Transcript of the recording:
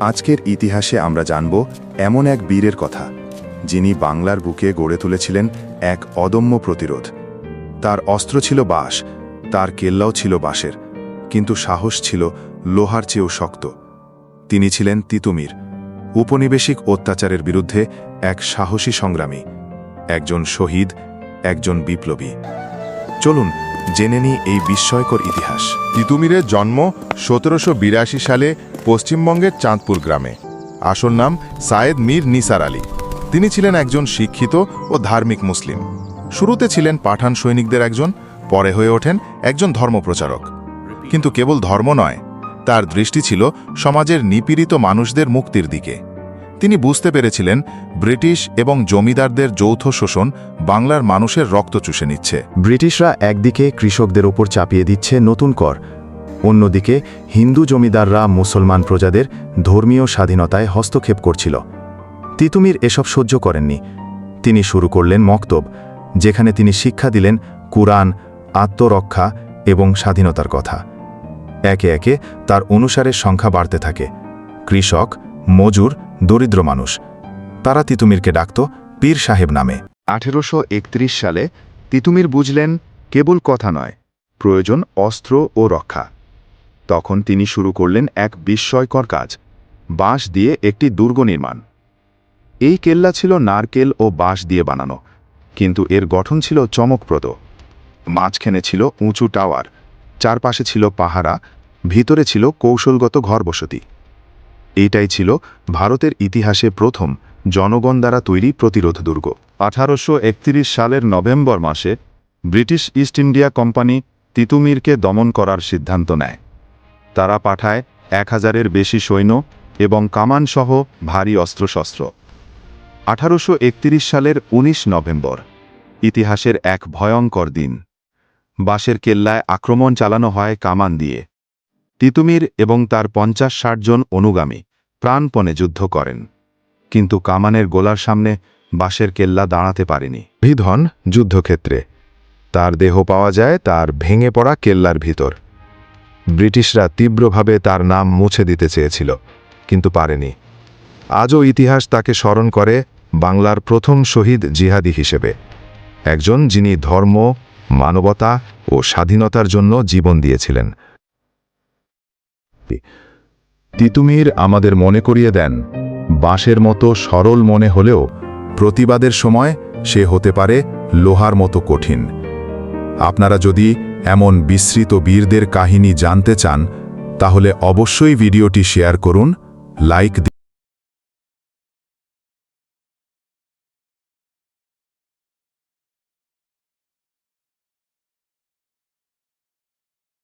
আজকের ইতিহাসে আমরা জানব এমন এক বীরের কথা, যিনি বাংলার বুকে গড়ে তুলেছিলেন এক অদম্য প্রতিরোধ। তার অস্ত্র ছিল বাঁশ, তার কেল্লাও ছিল বাঁশের, কিন্তু সাহস ছিল লোহার চেয়েও শক্ত। তিনি ছিলেন তিতুমির উপনিবেশিক অত্যাচারের বিরুদ্ধে এক সাহসী সংগ্রামী, একজন শহীদ, একজন বিপ্লবী। চলুন জেনে নিই এই বিস্ময়কর ইতিহাস। তিতুমিরের জন্ম সতেরোশো বিরাশি সালে পশ্চিমবঙ্গের চাঁদপুর গ্রামে। আসল নাম সায়েদ মীর নিসার আলী। তিনি ছিলেন একজন শিক্ষিত ও ধার্মিক মুসলিম। শুরুতে ছিলেন পাঠান সৈনিকদের একজন, পরে হয়ে ওঠেন একজন ধর্মপ্রচারক। কিন্তু কেবল ধর্ম নয়, তার দৃষ্টি ছিল সমাজের নিপীড়িত মানুষদের মুক্তির দিকে। তিনি বুঝতে পেরেছিলেন ব্রিটিশ এবং জমিদারদের যৌথ শোষণ বাংলার মানুষের রক্ত চুষে নিচ্ছে। ব্রিটিশরা একদিকে কৃষকদের ওপর চাপিয়ে দিচ্ছে নতুন কর, অন্যদিকে হিন্দু জমিদাররা মুসলমান প্রজাদের ধর্মীয় স্বাধীনতায় হস্তক্ষেপ করছিল। তিতুমির এসব সহ্য করেননি। তিনি শুরু করলেন মক্তব, যেখানে তিনি শিক্ষা দিলেন কুরআন, আত্মরক্ষা এবং স্বাধীনতার কথা। একে একে তার অনুসারের সংখ্যা বাড়তে থাকে। কৃষক, মজুর দরিদ্র মানুষ। তারা তিতুমিরকে ডাকত পীর সাহেব নামে। আঠেরোশো একত্রিশ সালে তিতুমির বুঝলেন, কেবল কথা নয়, প্রয়োজন অস্ত্র ও রক্ষা। তখন তিনি শুরু করলেন এক বিস্ময়কর কাজ, বাঁশ দিয়ে একটি দুর্গ নির্মাণ। এই কেল্লা ছিল নারকেল ও বাঁশ দিয়ে বানানো, কিন্তু এর গঠন ছিল চমকপ্রদ। মাঝখানে ছিল উঁচু টাওয়ার, চারপাশে ছিল পাহারা, ভিতরে ছিল কৌশলগত ঘরবসতি। এইটাই ছিল ভারতের ইতিহাসে প্রথম জনগণ দ্বারা তৈরি প্রতিরোধ দুর্গ। আঠারোশো একত্রিশ সালের নভেম্বর মাসে ব্রিটিশ ইস্ট ইন্ডিয়া কোম্পানি তিতুমিরকে দমন করার সিদ্ধান্ত নেয়। তারা পাঠায় এক হাজারের বেশি সৈন্য এবং কামানসহ ভারী অস্ত্রশস্ত্র। আঠারোশো একত্রিশ সালের ১৯ নভেম্বর, ইতিহাসের এক ভয়ঙ্কর দিন। বাঁশের কেল্লায় আক্রমণ চালানো হয় কামান দিয়ে। তিতুমির এবং তার পঞ্চাশ ষাট জন অনুগামী। প্রাণপণে যুদ্ধ করেন। কিন্তু কামানের গোলার সামনে বাঁশের কেল্লা দাঁড়াতে পারেনি। ভিধন যুদ্ধক্ষেত্রে, তার দেহ পাওয়া যায় তার ভেঙে পড়া কেল্লার ভিতর। ব্রিটিশরা তীব্রভাবে তার নাম মুছে দিতে চেয়েছিল, কিন্তু পারেনি। আজও ইতিহাস তাকে স্মরণ করে বাংলার প্রথম শহীদ জিহাদি হিসেবে, একজন যিনি ধর্ম, মানবতা ও স্বাধীনতার জন্য জীবন দিয়েছিলেন। তিতুমির আমাদের মনে করিয়ে দেন, বাঁশের মতো সরল মনে হলেও প্রতিবাদের সময় সে হতে পারে লোহার মতো কঠিন। আপনারা যদি এমন বিস্মৃত বীরদের কাহিনী জানতে চান, তাহলে অবশ্যই ভিডিওটি শেয়ার করুন, লাইক